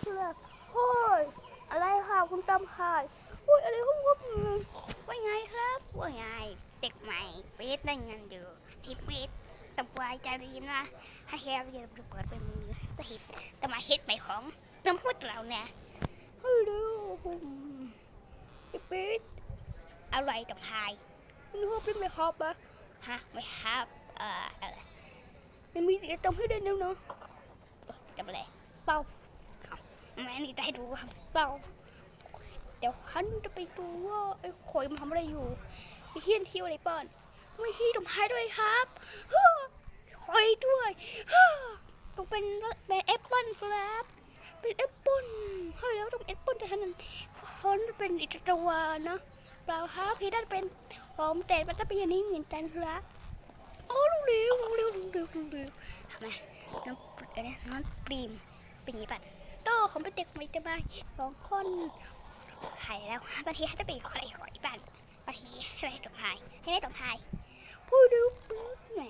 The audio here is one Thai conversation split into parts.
เสือโอ้ยอะไรค่ะคุณตำค่ะอุ้ยอะไรของผมว่าไงครับว่าไงเด็กใหม่เปิดได้เงินอยู่ที่เปิดตำวายจารีนะถ้าแค่จะเปิดเป็นมือแต่เห็ดแต่มาเฮ็ดใหม่ของตำพูดเราเนี่ยเฮ้ยเร็วที่เปิดอะไรตำพายนึกว่าเป็นไม่ครับปะฮะไม่ครับเอ่ออะไรมันมีแต่ตำให้ได้แล้วเนาะจำอะไรเป้า แม่นี่ได้ดูครับเปล่าเดี๋ยวฉันจะไปดูว่าไอ้ข่อยมันทำอะไรอยู่ไอ้เฮียนที่อะไรเปิ้ลไม่ที่ตรงท้ายด้วยครับฮ่อยด้วยต้องเป็นเป็นแอปเปิ้ลครับ เป็นแอปเปิ้ลเฮ้ยแล้วต้องแอปเปิ้ลแต่ท่านั้นคนเป็นอิตาลีนะเปล่าครับพี่ด้านเป็นหอมแต่มันจะเป็นอย่างนี้เหมือนกันครับโอ้ลูกเร็วลูกเร็วลูกเร็วลูกเร็วทำไมน้องอันนี้น้องปรีมเป็นอย่างนี้ป่ะ โตผมเป็นเด็กไม่สบายสองคนหายแล้วบางทีจะเป็นคนไอ้หอยบ้านบางทีให้ไม่ตกพายให้ไม่ตกพายพูดดูปื๊ดแหม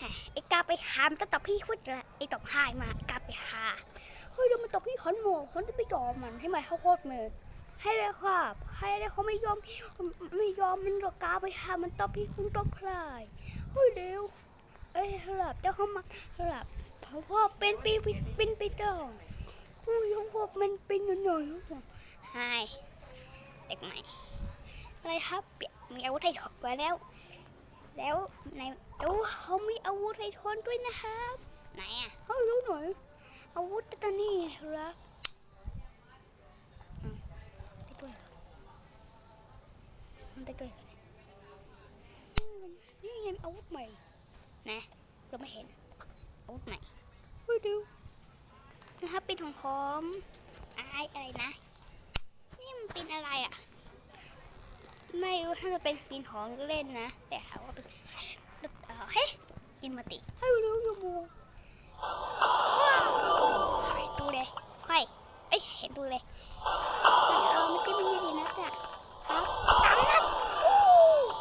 ฮะไอ้กาไปคามตั้งแต่พี่พูดละไอ้ตกพายมาไอ้กาไปคาเฮ้ยเดี๋ยวมันตกพี่ขอนหมขอนจะไปยอมมันให้มันเข้าโคตรเมยให้เลยครับให้เลยเขาไม่ยอมไม่ยอมมันหรอกกาไปคามันตบพี่คุณตบพลายเฮ้ยเดี๋ยวเอ้ยหลับเจ้าเขามาหลับพ่อเป็นปีเป็นปีตอร์ อุ้ยของผมมันเป็นหน่อยๆครับใช่เด็กใหม่อะไรครับเปียมีอาวุธไทยทอนไว้แล้ว แล้วในแล้วเขามีอาวุธไทยทอนด้วยนะครับไหนอะเขารู้หน่อยอาวุธตานี่ครับอืมได้ด้วยเหรอมันได้ด้วยเหรอเนี่ยนี่ไงอาวุธใหม่นะเราไม่เห็นอาวุธใหม่เฮ้ยดู นะครับ เป็นของผมอะไรอะไรนะ นี่มันเป็นอะไรอะ ไม่รู้ถ้าจะเป็นปีนของเล่นนะ แต่เขาว่าเป็นเฮ้ยกินมาติให้รู้อยู่มูว้าวหายตัวเลยค่อยเอ้ยเห็นตัวเลยเออไมันเป็นมันยังดีนะจ๊ะครับตามนัดอู้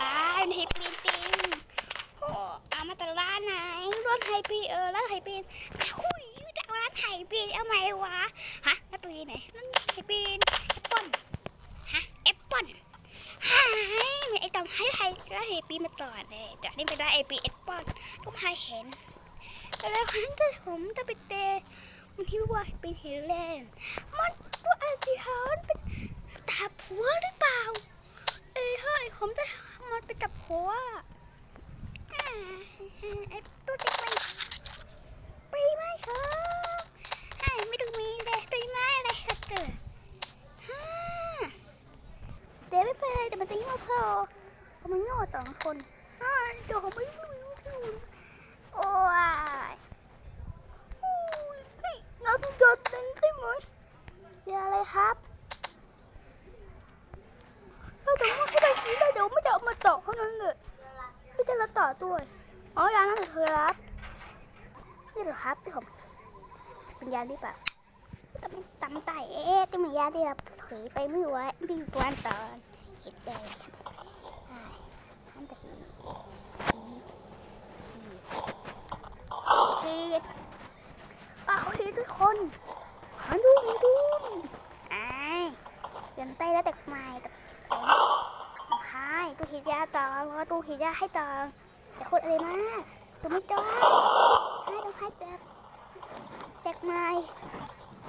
อ่าในปีนติงโอ้อามาต่ร้าไหนร้านไฮปีเออร้านไฮปีนอุ้ย จะเอาร้า นไห่ปีนเอาไหมวะฮะร้านปีนไหนร้านไห่ปีนแอปเปิ้ลฮะแอปเปิ้ลหายไอ้ตอมให้ไทยร้านไห่ปีมาตลอเลยเดี๋ยวนี้เป็นร้ไอปีแอปเปิ้ลต้องให้เห็นแล้วคนจะผมจะไปเตะมันที่ว่าเป็นเฮเลนมันว่าอาจิฮอนเป็นตาผัวหรือเปล่าเอ้ยเฮ้ยผมจะมันเป็นตาผัวไอ้ตัวเด็กไม่ปีไม้ครับให้ไม่ต้องมีเลยปีไม้อะไรครับ เกิดฮ่าเดไม่เป็นไรแต่มันจะโง่พอเพราะมันโง่สองคนฮ่าเดี๋ยวผมไม่รู้โอ้ยโอ้ยเฮ้ยน้ำหยดเต็มใช่ไหมอย่าอะไรครับถ้าแต่ว่าให้ได้กินได้เดี๋ยวไม่ได้เอามาต่อเท่านั้นเลยไม่จะละต่อด้วยอ๋อร้านนั้นเธอครับนี่เหรอครับที่ผมเป็นยาหรือเปล่า ตำตำไตเอ๊ะที่มียาที่แบบเผยไปไม่ไหวรีบวันตอนเห็ดแดงใช่ท่านตะหีขีดอ้าวขีดทุกคนขอดูมาดูอ้เปลี่ยนไตแล้วแต่ใหม่แต่ใช่ตู้ขีดยาต่อเพราะตู้ขีดยาให้ต่อแต่คนอะไรมากตัวไม่จ้าให้ต้องให้แจกแจกไม้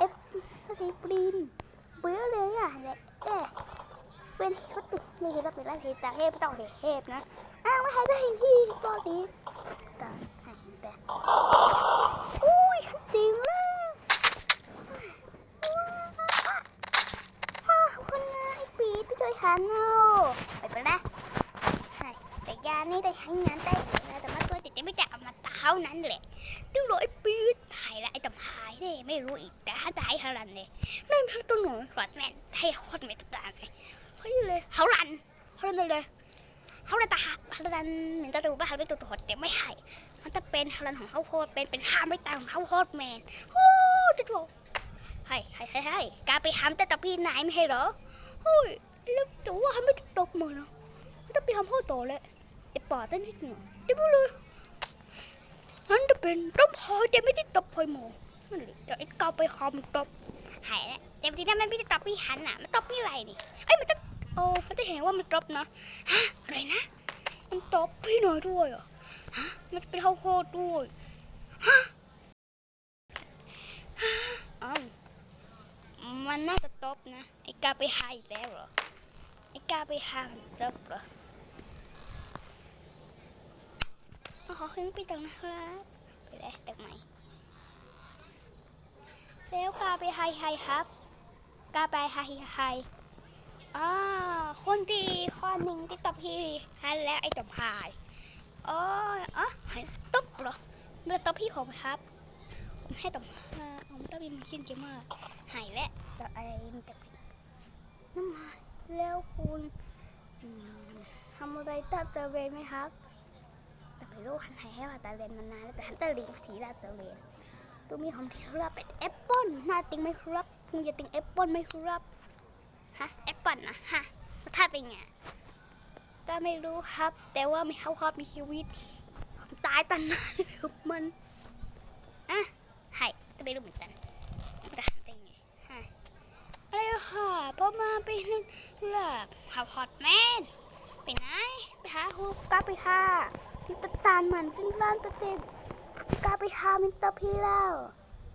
อฟสีปรีนเบื่อเลยอะเนี่ยเอ๊ะเป็นเฮติดนี่เราเป็นไรเฮตุแต่เทพต้องเฮตุเฮนะอ้าวไม่ให้ได้ที่ตอนนี้ตอนให้แต่อุ้ยจริงเลยฮ่าคนนายปีดไปช่วยฉันเอาไปก่อนนะใช่แต่ยานี่ได้ให้งานได้อยู่นะแต่ว่าตัวติดจะไม่จะเอามาเท่านั้นแหละ ติ้วร้อยปีถ่ายละไอ้ตำหายเนี่ยไม่รู้อีกแต่ันเนี่ยนั่นพักตัวหนูหลอดแม่นให้โคตรไม่ต่างเลยเฮ้ยเลยเขารันเขารันเลยเขารันตาฮารันเหมือนจะรู้ว่าฮาเป็นตัวตัวแต่ไม่ใช่มันจะเป็นฮารันของเขาโคตรเป็นเป็นห้ามไม่ต่างของเขาโคตรแมนโอ้จะถูกให้ให้ให้ให้การไปห้ามแต่ตะพี่นายไม่ให้เหรอเฮ้ยแล้วแต่ว่าเขาไม่ตบมือเนาะมันจะไปทำพ่อโตเลยไอ้ปอดได้นิดหนึ่งได้พูดเลยนั่นจะเป็นต้องพอแต่ไม่ได้ตบพอยหมอมันเลยเดี๋ยวไอ้เกาไปคอมตบ หายแล้วแต่บางทีถ้ามันไม่ได้ตบพี่หันอะ มันตบพี่ไรนี่เอ้ยมันจะโอ้มันจะเห็นว่ามันตบเนาะฮะอะไรนะ มันตบพี่หน่อยด้วยเหรอฮะมันเป็นข้าวโพดด้วยฮะฮะอ้าวมันน่าจะตบนะไอ้กาไปหาอีกแล้วเหรอไอ้กาไปหาตบเหรอขอขึ้นไปตังนะครับไปเลยตักใหม่ แล้วกาไปไฮไฮครับกาไปไฮไฮอ่าคนดีคนหนึ่งที่ตบพี่ฮันแล้วไอ้ตบพายอ๋ออ๋อตบเหรอเมันตบพี่ผมครับผมให้ตบอ่าผมตบพี่มันขึ้นเยอะมากหายแล้วแต่อะไรมันต่น้ำมันแล้วคุณทำอะไรตับตะเวนไหมครับ แต่ไม่รู้หันหายให้ว่าตะเวนมานานแล้วแต่หันตะลิงทีละตะเวน ตัวมีของที่ครับเป็นแอปเปิลหน้าติงไหมครับคุณจะติงแอปเปิลไหมครับฮะแอปเปิลนะฮะรสชาติเป็นไงก็ไม่รู้ครับ แต่ว่ามีเขาครับมีชีวิตตายตั้งนานครับมันอะใช่ก็ไม่รู้เหมือนกันมันจะเป็นไงฮะอะไรค่ะพอมาไปนั่นหลับหาพอดแมนไปไหนไปหาฮูกกลับไปค่ะที่ตะตานมันขึ้นบ้านประเต็ม กาไปหามินตาพีแล้ว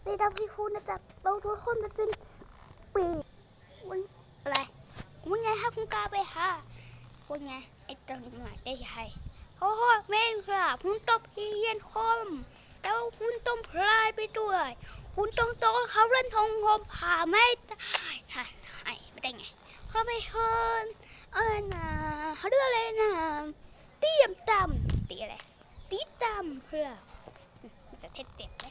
ในดาวพี่คุณนะจ๊ะเราทุกคนจะเป็นปีวันอะไรวันไงฮะคุณกาไปหาวันไงไอ้ตังหน่อยได้ใหญ่โอ้โหแม่งครับคุณตบพี่เย็นคมแล้วคุณต้องพลายไปด้วยคุณต้องโตเขาเล่นทองคมผ่าไม่ได้ฮะไอ้ไม่ได้ไงเขาไปเฮินเออนะเขาเรียกอะไรนะเตียมตำตีอะไรตีตำเพื่อ จะเทเต็บไหม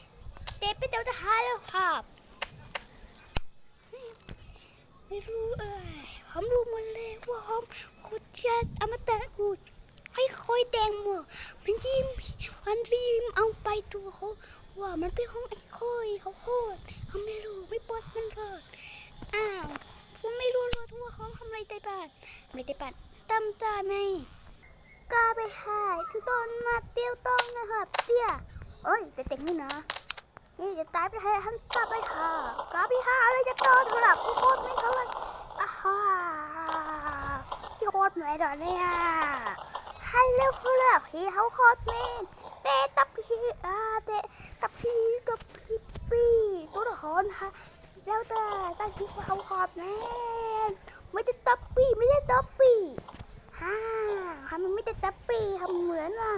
เต็บไปเดี๋ยวจะหายแล้วครับไม่รู้อะไรผมรู้หมดเลยว่าผมโคตรจะอมตะกูให้คอยแตงโมมันยิ้มมันรีมเอาไปตัวเขาว่ามันเป็นของไอ้คอยเขาโคตรเขาไม่รู้ไม่ปลดมันเลยอ้าวผมไม่รู้ว่าทั่วเขาทำอะไรใต้บ้านไม่ได้บ้านตำตาไหมกล้าไปหายคือต้นมาเตี้ยวต้องนะครับเตี้ย เอ้ยแต่เด็กนี่นะ นี่จะตายไปให้ท่านกลับไปหากลับไปหาอะไรจะต่อเถอะล่ะโคตรไม่เขาเลยอ่าฮ่าที่โคตรไม่ดอกเนี่ยให้เร็วเขาเลยพี่เขาโคตรเมนเตะตับพี่อ่าเตะตับพี่กับพี่ปีตัวละครค่ะเจ้าแต่ตั้งที่าเขาโคตรแมนไม่ได้ตับปีไม่ได้ตับปีฮ่าทำมันไม่ได้ตับปีทำเหมือนว่า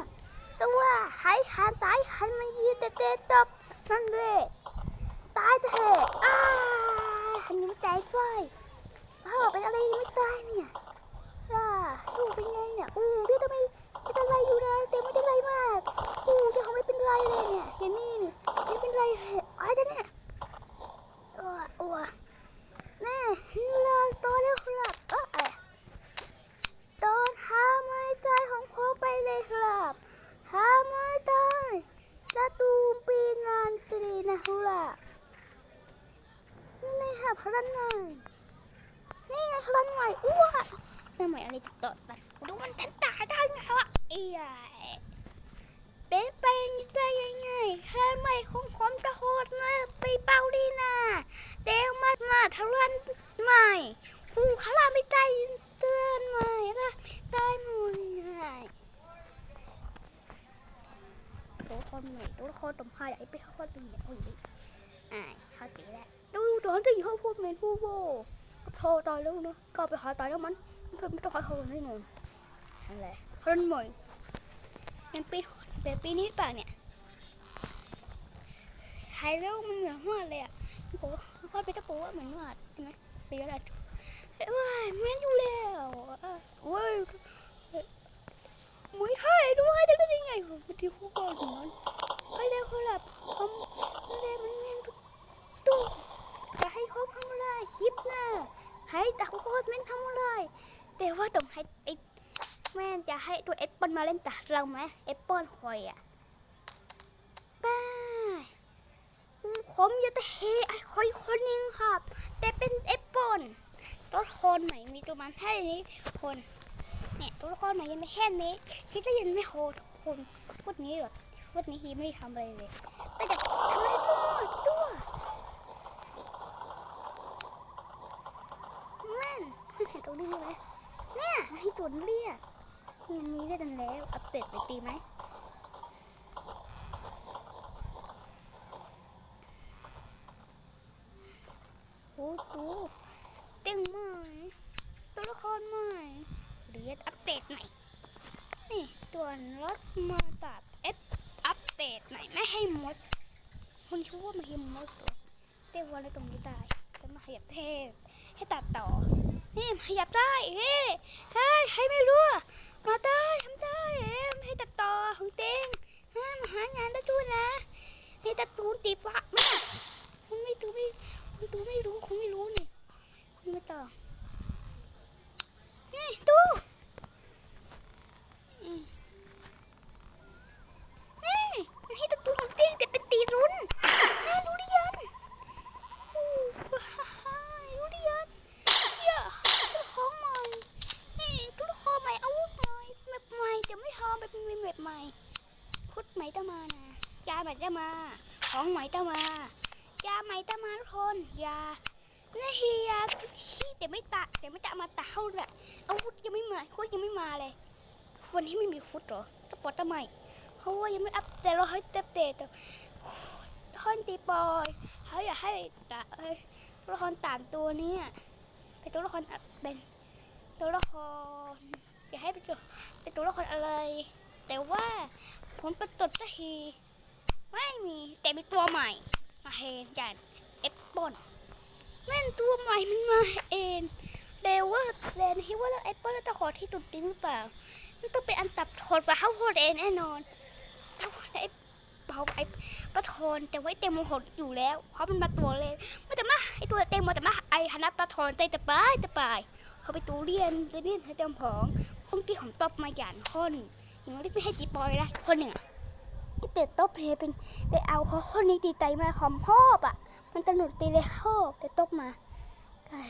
ตัวหายขาตายหันมายืนเตะเตะตบนั่นเลยตายเถอะอ้าหันยังไม่ตายไฟพ่อเป็นอะไรไม่ตายเนี่ยล่ะลูกเป็นไงเนี่ยอู้พี่ทำไมไม่เป็นไรอยู่นะแต่ไม่เป็นไรมากอู้ที่เขาไม่เป็นไรเลยเนี่ยอย่างนี้นี่ไม่เป็นไรเลยอะไรกันเนี่ยอ้วอ้วแน่ลาตัวแล้วครับเอออะไรตอนหาไม้ใจของพ่อไปเลยครับ หาไม่ได้ตาตูมปีนานตรีนะฮุล่ะนี่ไงหาพลันหน่อยนี่ไงพลันใหม่อ้วนั่นหมายอะไรติดต่อกันดูมันทันตาได้ไงวะเอ้ยเป็นไปได้ยังไงพลันใหม่ของผมจะโหดนะไปเป่าดีนะเดว มามาทลันใหม่ผู้ขลาไม่ใจเตือนใหม่ละได้หมดเลยตัวคนใหน่ตัวคนตมพายไอ้ไปเข้าคนเป็นอย่างคนนี้อ่าเข้าตีแล้วดูโดนตีเข้าพูดเมนผู้โบก็โทรตายแล้วเนาะก็ไปหาตายแล้วมันเพื่อนไม่ต้องขอโทษแน่นอนอะไรคนใหม่เป็นปีเป็นปีนี้ป่ะเนี่ยใครแล้วมันเหมือนวาดเลยอะโอ้ วาดไปตะโกว่าเหมือนวาดใช่ไหมปีอะไรเอ้ยแม่นอยู่แล้วโอ้ยไม่ให้ด้วยจะได้ยังไงผมไปที่คู่ก่อนนให้ได้คนละผมเล่มันเงินตู้จะให้เขาทำอะไรคลิปนะให้ต่เขาโคตรแม่นทำอะไรแต่ว่าต้องให้ไอ้แม่จะให้ตัวเอปเปิลมาเล่นตัดเราไหมเอปเปิลคอยอะป้า ผมอยู่แต่เฮไอคอยคนนึงครับ แต่เป็นเอปปอนตัวคนใหม่มีตัวมันแค่นี้คนเนี่ยตัวคนใหม่ยังไม่แค่นี้ คิดว่ายังไม่โหดคนพูดนี้แบบพูดนี้ฮีไม่ได้ทำอะไรเลยแต่จะทำอะตัวตัวนั่นเห็นตัวนี้ไหมเนี่ยให้ตัวเรียกยังมีได้ดันแล้วอัปเดตไปตีไหม โอ้ดูติ้งใหม่ตัวละครใหม่เรียนอัปเดตใหน่นี่ตัวรถมาตัดเอสอัปเดตหน่ไม่ให้มดคุณคิดว่ามันให้มดเหรอเต้นวันอะไรตรงนี้ได้จะมาขยับเทพให้ตัดต่อนี่ขยับได้เฮ้เฮ้ให้ไม่รู้มาได้ทำได้เอ๊ะไม่ให้ตัดต่อของเต็งห้ามหางานได้ด้วยนะให้ตัดตูนตีฟ้ามากคุณไม่ดูไม่ คุณดูไม่รู้คุณไม่รู้นี่คุณไม่ต่อนี่ดูอืมนี่มันให้ตัดตูนของเต็งแต่เป็นตีรุนนี่รู้หรือยังอู้ว้ายรู้หรือยัง เยอะตัวละครใหม่นี่ตัวละครใหม่อาวุธใหม่แบบใหม่แต่ไม่ทำแบบมีแบบใหม่พุทธใหม่ตะมานะยาใหม่ตะมา ของใหม่ตะมายาใหม่ตะมาทุกคนยานี่เฮียขี้แต่ไม่ตะแต่ไม่ตะมาตะเท่าไหร่อาวุธยังไม่มาพุทธยังไม่มาเลย วันนี้ไม่มีพุทธเหรอตะปอดตะใหม่เพราะว่ายังไม่อัปแต่เราให้อัปเดตแต่ ท่อนตีปอยเขาอยากให้ตะเอ้ยตัวละครตามตัวนี้เป็นตัวละครเป็นตัวละครอยากให้เป็นตัวเป็นตัวละครอะไร แต่ว่าผมไปตดสักทีไม่มีแต่มีตัวใหม่ มาเฮนจากเอฟบอนแม่นตัวใหม่มันมาเองแต่ว่าแดนคิดว่าแอปเปิลจะขอที่ตุดจริงหรือเปล่ามันต้องเป็นอันตับโทนกว่าเขาโคดเองแน่นอนถ้าไอ้ เบาไอ้ปะโทนแต่ว่าไอ้เต็มโมโหอยู่แล้วเพราะมันมาตัวเลยมันจะมาไอตัวเต็มมาแต่มาไอคณะปลาทอนเตจะปายจะปายเขาไปตูเรียนเรียนให้เต็มผองคงที่ของตบมาหยานคนอย่างนี้ไม่ให้ตีปอยนะคนหนึ่งไอเตะตบเพเป็นไปเอาเขาคนนี้ตีไตมาหอมพอบอะ มันตะหนุดตีเลยหอบแต่ตบมาไก่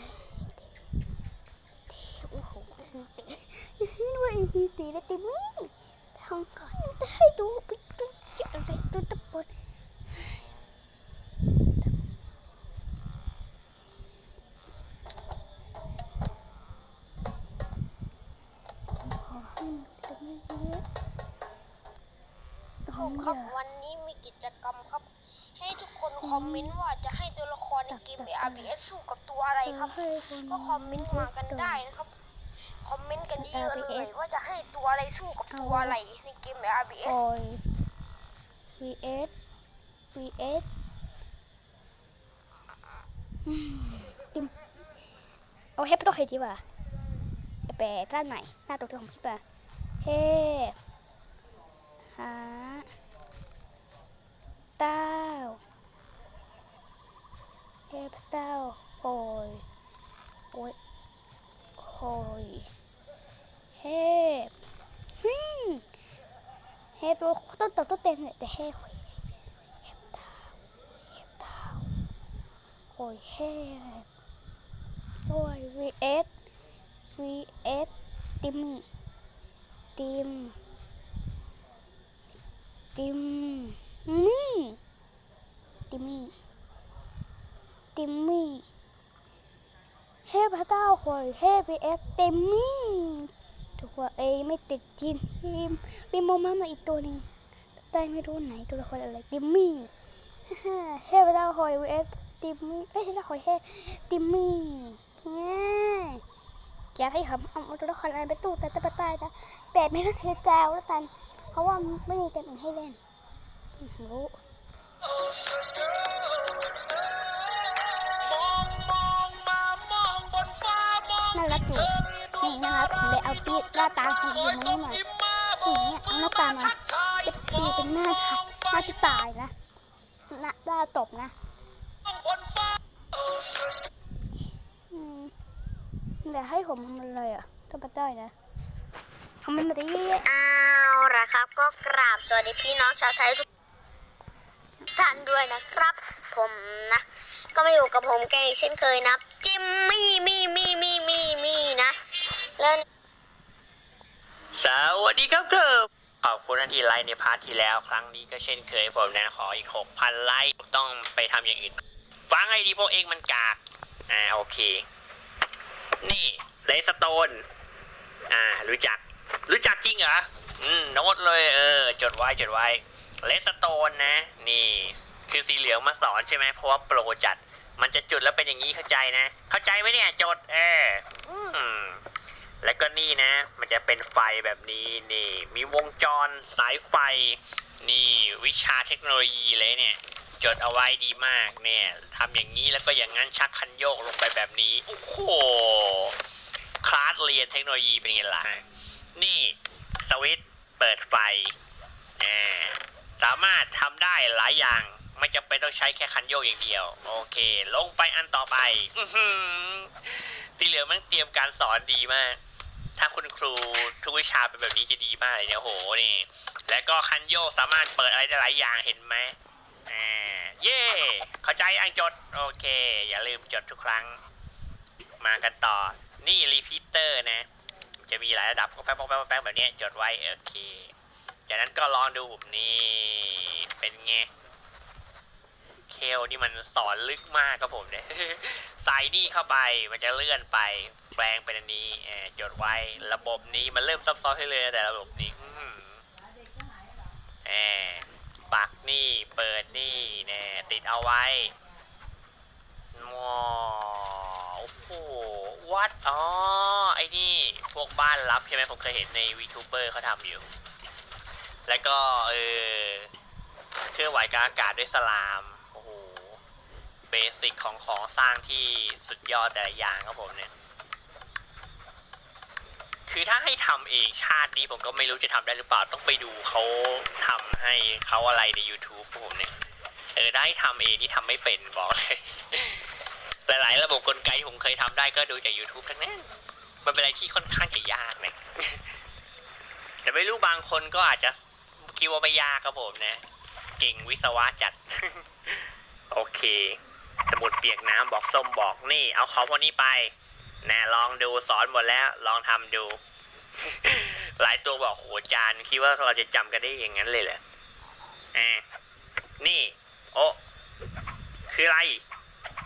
โอ้โหด้วยตีตีเลยตีมี่ทางก่อนจะให้ดู ไปดูอะไรตัวตะปดขอให้ตรงนี้เยอะตรงครับนี้วันนี้มีกิจกรรมครับ ให้ทุกคนคอมเมนต์ว่าจะให้ตัวละครในเกม RBS สู้กับตัวอะไรครับ ก็คอมเมนต์มากันได้นะครับ คอมเมนต์กันเยอะๆเลยว่าจะให้ตัวอะไรสู้กับตัวอะไรในเกมโอ RBS ย vs vs อืมติมเอาเฮปตัวเฮดีกว่าแปด้านไหนหน้าตัวที่ของพี่ป่ะเฮหาเต้าเฮปเต้าโอยโอยโอยเฮฮึ่ มเฮฟตัวต้นตกต้นเต็มเลยแต่เฮฟเฮฟดาวเฮฟดาวยเฮฟโอ้ย vs vs ติมเติมติมนี่ติมติมเฮฟพระเจ้าคอยเฮฟ vs ติม ว่าเอยไม่ติดทีมมีโมมามาอีกตัวหนึ่งได้ไม่รู้ไหนตัวละครอะไรดิมมี่เฮ้ยดาหอยเอสดิมมี่เอ้ยดาหอยเฮ้ดิมมี่เนี่ยอยากให้ทำเอาตัวละครอะไรไปตู้แต่แต่ตายนะแปดไม่ต้องเทแจวแล้วกันเพราะว่าไม่มีเต็มอื่นให้เล่นรู้ นี่น่ารักผมเลยเอาปีกหน้าตาของดิมมี่มายิ้มมาอย่างเงี้ยเอาหน้าตามาจะปีเป็นหน้าทักหน้าที่ตายนะหน้าตาตบนะบนฟ้าอืมแต่ให้ผมทำอะไรอะถ้าไปได้นะทำมันมาได้เยอะเอาละครับ ก็กราบสวัสดีพี่น้องชาวไทยทุกท่านด้วยนะครับ ผมนะ ก็มาอยู่กับผมแกอีกเช่นเคยนะครับจิมมี่มีมีมีมีมีนะ แล้วสวัสดีครับครับขอบคุณที่ไลค์ในพาร์ทที่แล้ว ครั้งนี้ก็เช่นเคยผมนะขออีก6,000ไลค์ต้องไปทำอย่างอื่น ฟังไอดีพวกเองมันกาก อ่าโอเค นี่เลสโตน อ่า รู้จัก รู้จักจริงเหรอ อืมโน้ตเลยเออ จดไว้จดไว้เลสโตนนะ นี่ คือสีเหลืองมาสอนใช่ไหมเพราะว่าโปรจัด มันจะจุดแล้วเป็นอย่างนี้เข้าใจนะ เข้าใจไหมเนี่ยจดเอออืม แล้วก็นี่นะ มันจะเป็นไฟแบบนี้นี่ มีวงจรสายไฟ นี่วิชาเทคโนโลยีเลยเนี่ย จดเอาไว้ดีมากเนี่ยทำอย่างนี้แล้วก็อย่างนั้นชักคันโยกลงไปแบบนี้ โอ้โห คลาสเรียนเทคโนโลยีเป็นไงล่ะ นี่สวิตเปิดไฟอ่าสามารถทำได้หลายอย่างไม่จำเป็นต้องใช้แค่คันโยกอย่างเดียว โอเค ลงไปอันต่อไปอที่เหลือมันเตรียมการสอนดีมาก ถ้าคุณครูทุกวิชาเป็นแบบนี้จะดีมากเลยเนี่ยโหนี่ แล้วก็คันโยกสามารถเปิดอะไรได้หลายอย่างเห็นไหมอ่าเย่เข้าใจอังจด โอเค อย่าลืมจดทุกครั้ง มากันต่อ นี่รีพิเตอร์นะ จะมีหลายระดับแป๊บแป๊บแป๊บแบบนี้จดไว้ โอเค จากนั้นก็ลองดูนี้เป็นไงเคลนี่มันสอนลึกมากครับผมเนี่ยใส่นี่เข้าไปมันจะเลื่อนไป ปลงเป็นอันนี้เอจดไว้ระบบนี้มันเริ่มซับซ้อนขึ้นเลยแต่ระบบนี้อื้อหือแอบปักนี่เปิดนี่แน่ติดเอาไว้ว้าวโอ้โหวัดอ๋อไอ้นี่พวกบ้านลับใช่ไหมผมเคยเห็นในวีทูเบอร์เขาทำอยู่ แล้วก็เออเครื่องไหวกบอากาศด้วยสลามโอ้โหเบสิกของของสร้างที่สุดยอดแต่ละอย่างครับผมเนี่ย คือถ้าให้ทำเองชาตินี้ผมก็ไม่รู้จะทำได้หรือเปล่าต้องไปดูเขาทำให้เขาอะไรใน YouTube ผมเนี่ยเออได้ทำเองนี่ทำไม่เป็นบอกเลยหลายๆระบบกลไกที่ผมเคยทำได้ก็ดูจาก YouTube ทั้งนั้นมันเป็นอะไรที่ค่อนข้างจะยากนะแต่ไม่รู้บางคนก็อาจจะคิดว่าไม่ยากครับผมนะ เก่งวิศวะจัด โอเค สมุดเปียกน้ำบอกส้มบอกนี่ เอาของพวกนี้ไปนะลองดูสอนหมดแล้ว ลองทำดู หลายตัวบอกโหจานคิดว่าเราจะจำกันได้อย่างนั้นเลยเหรออ่านี่โอ้คืออะไร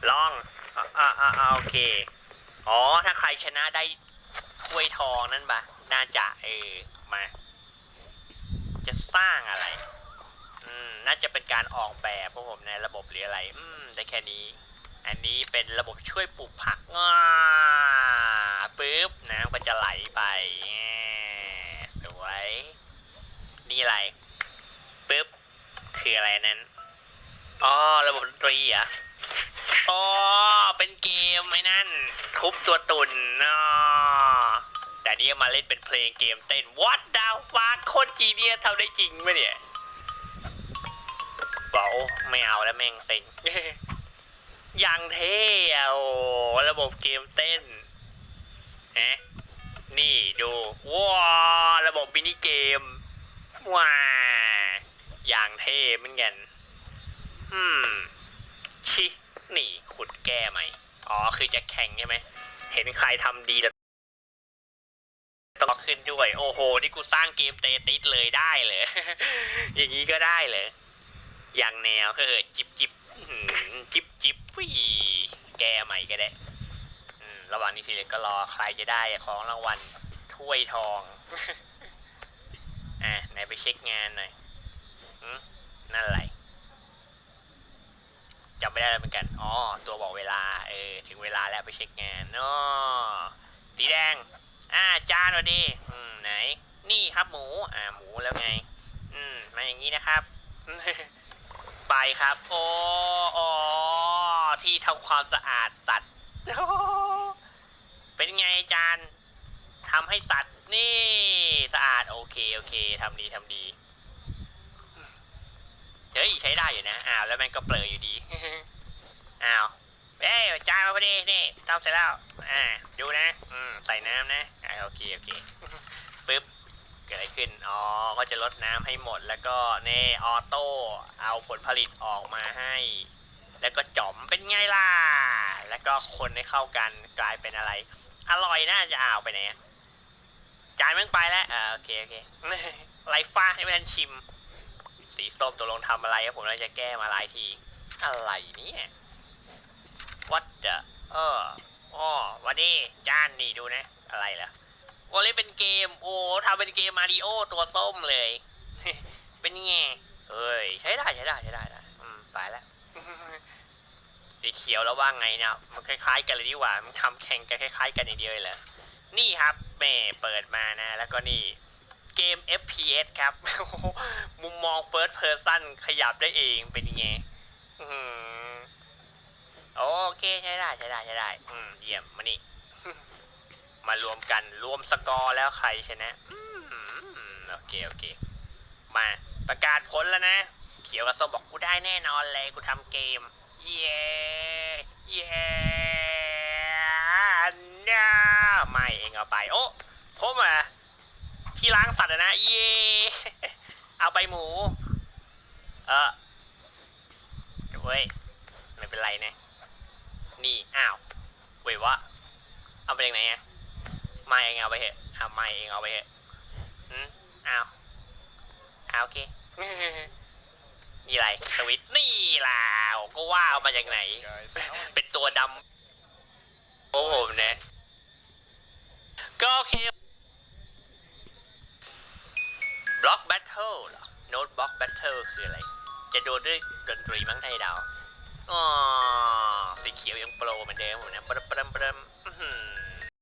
ลองอ่าอ่าอ่าโอเค อ๋อ ถ้าใครชนะได้ถ้วยทองนั่นปะน่าจะเออมา จะสร้างอะไร อืม น่าจะเป็นการออกแบบพวกผมในระบบหรืออะไร อืม ได้แค่นี้ อันนี้เป็นระบบช่วยปลูกผักง่าปึ๊บน้ำก็จะไหลไป สวย นี่อะไรปึ๊บ คืออะไรนั้น อ๋อ ระบบดนตรีอะอ๋อ เป็นเกมไอ้นั่น ทุบตัวตุนอ๋อแต่นี่มาเล่นเป็นเพลงเกมเต้น What the fuck โคตรจีเนียสทำได้จริงไหมเนี่ยบอกไม่เอาแล้วแม่งเซ็ง อย่างเท่อะระบบเกมเต้นฮะนี่ดูว้าระบบมินิเกมว้าอย่างเท่เหมือนกันอืมชินี่ขุดแก้ใหม่อ๋อคือจะแข่งใช่ไหม เห็นใครทำดีแล้วต้องขึ้นด้วย โอ้โห นี่กูสร้างเกมเตติสเลยได้เลย อย่างนี้ก็ได้เลย อย่างแนวก็เออจิบจิบ จิบจิบฟิแกใหม่ก็ได้ระหว่างนี้ทีเล็กก็รอใครจะได้ของรางวัลถ้วยทอง อะไหนไปเช็คงานหน่อยอนั่นอะไรจำไม่ได้แล้วเหมือนกัน อ๋อ ตัวบอกเวลา เออ ถึงเวลาแล้วไปเช็คงานอ๋อสีแดง อ่าจานวัสดีอืมไหน นี่ครับหมู อ่า หมูแล้วไง อืม มาอย่างนี้นะครับ ไปครับ โอ้ออที่ทำความสะอาดสัตว์เป็นไงจารย์ทำให้สัตว์นี่สะอาดโอเคโอเคทำดีทำดีเฮ้ยใช้ได้อยู่นะอ้าวแล้วมันก็เปลือยอยู่ดีอ้าวเอ้ยจารย์มาพอดีนี่ทำเสร็จแล้วอ่าดูนะ อืมใส่น้ำนะอ่าโอเคโอเคปึ๊บ กิดอะไรขึ้น อ๋อ ก็จะลดน้ำให้หมด แล้วก็เน่ออโต้ เอาผลผลิตออกมาให้ แล้วก็จอมเป็นไงล่ะ แล้วก็คนให้เข้ากันกลายเป็นอะไร อร่อยน่าจะเอาไปไหนจานมึงไปแล้วอ่าโอเคโอเคไรฟ้าให้ม่ทันชิม สีส้มตัวลงทำอะไรครับผมเราจะแก้มาหลายที อะไรเนี่ย what the เอออ๋อวันนี้จานนี่ดูนะ อะไรเหรอ วอลเล่นเป็นเกม โอ้ทำเป็นเกมมาริโอตัวส้มเลย เป็นไงเฮ้ยใช้ได้ใช้ได้ใช้ได้นะอืมไปแล้วสีเขียวแล้วว่าไงนี่ยมันคล้ายๆกันเลยดีกว่า มันทำแข่งกันคล้ายๆ กันอย่างเดียวเลยเหรอนี่ครับแม่เปิดมานะ แล้วก็นี่เกม FPS ครับ มุมมอง First Person ขยับได้เองเป็นไงอื้อหือโอเคใช้ได้ใช้ได้ใช้ได้ อืมเยี่ยมมานี่ มารวมกันรวมสกอร์แล้วใครชนะอืมโอเคโอเคมาประกาศผลแล้วนะ เขียวกับส้มบอกกูได้แน่นอนเลยกูทำเกม เย้เย้น่าไม่เองเอาไป โอ้ผมอะที่ล้างสัตว์นะ เย้เอาไปหมู เออเว้ยไม่เป็นไรนะ นี่ อ้าว เว้ยวะ เอาไปยังไงอะ ไม่เองเอาไปเหอะเอาไม่เองเอาไปเหอะอืมอ้าวอ้าวโอเคนี่ไรสวิตช์นี่ล่ะก็ว่าเอามาจากไหน เป็นตัวดำโอ้ผมเนี่ยก็โอเคบล็อกแบทเทิลเหรอโน้ตบล็อกแบทเทิลคืออะไร จะโดนด้วยดนตรีมั้งไทยดาวอ๋อสีเขียวยังโปรเหมือนเดิมผมนะปรมปรมปรมอื้อหือ